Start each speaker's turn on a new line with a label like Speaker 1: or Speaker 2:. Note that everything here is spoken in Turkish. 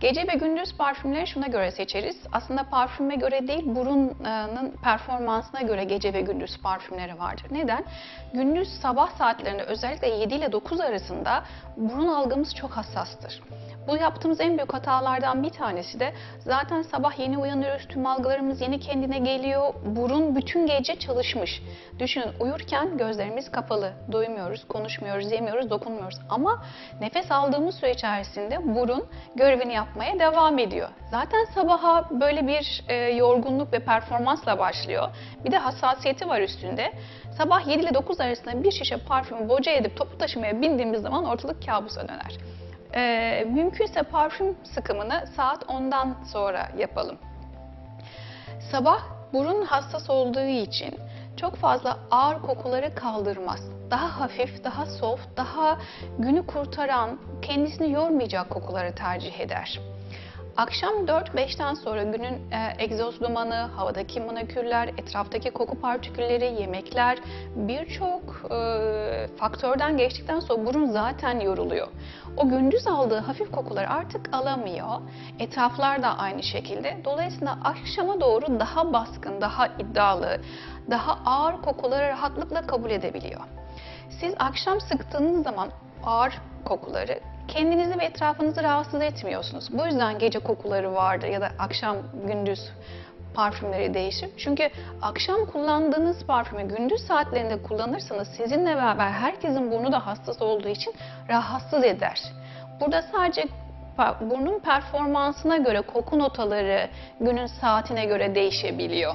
Speaker 1: Gece ve gündüz parfümleri şuna göre seçeriz. Aslında parfüme göre değil, burunun performansına göre gece ve gündüz parfümleri vardır. Neden? Gündüz sabah saatlerinde özellikle 7 ile 9 arasında burun algımız çok hassastır. Bu yaptığımız en büyük hatalardan bir tanesi de zaten sabah yeni uyanıyoruz, tüm algılarımız yeni kendine geliyor, burun bütün gece çalışmış. Düşünün uyurken gözlerimiz kapalı, duymuyoruz, konuşmuyoruz, yemiyoruz, dokunmuyoruz. Ama nefes aldığımız süre içerisinde burun görevini yapmaya devam ediyor. Zaten sabaha böyle bir e, yorgunluk ve performansla başlıyor. Bir de hassasiyeti var üstünde. Sabah 7 ile 9 arasında bir şişe parfümü boca edip topu taşımaya bindiğimiz zaman ortalık kabusa döner. Ee, mümkünse parfüm sıkımını saat 10'dan sonra yapalım. Sabah burun hassas olduğu için çok fazla ağır kokuları kaldırmaz. Daha hafif, daha soft, daha günü kurtaran, kendisini yormayacak kokuları tercih eder. Akşam 4-5'ten sonra günün e, egzoz dumanı, havadaki moleküller, etraftaki koku partikülleri, yemekler birçok e, faktörden geçtikten sonra burun zaten yoruluyor. O gündüz aldığı hafif kokuları artık alamıyor. Etraflar da aynı şekilde. Dolayısıyla akşama doğru daha baskın, daha iddialı, daha ağır kokuları rahatlıkla kabul edebiliyor. Siz akşam sıktığınız zaman ağır kokuları kendinizi ve etrafınızı rahatsız etmiyorsunuz. Bu yüzden gece kokuları vardır ya da akşam gündüz parfümleri değişir. Çünkü akşam kullandığınız parfümü gündüz saatlerinde kullanırsanız sizinle beraber herkesin burnu da hassas olduğu için rahatsız eder. Burada sadece burnun performansına göre koku notaları günün saatine göre değişebiliyor.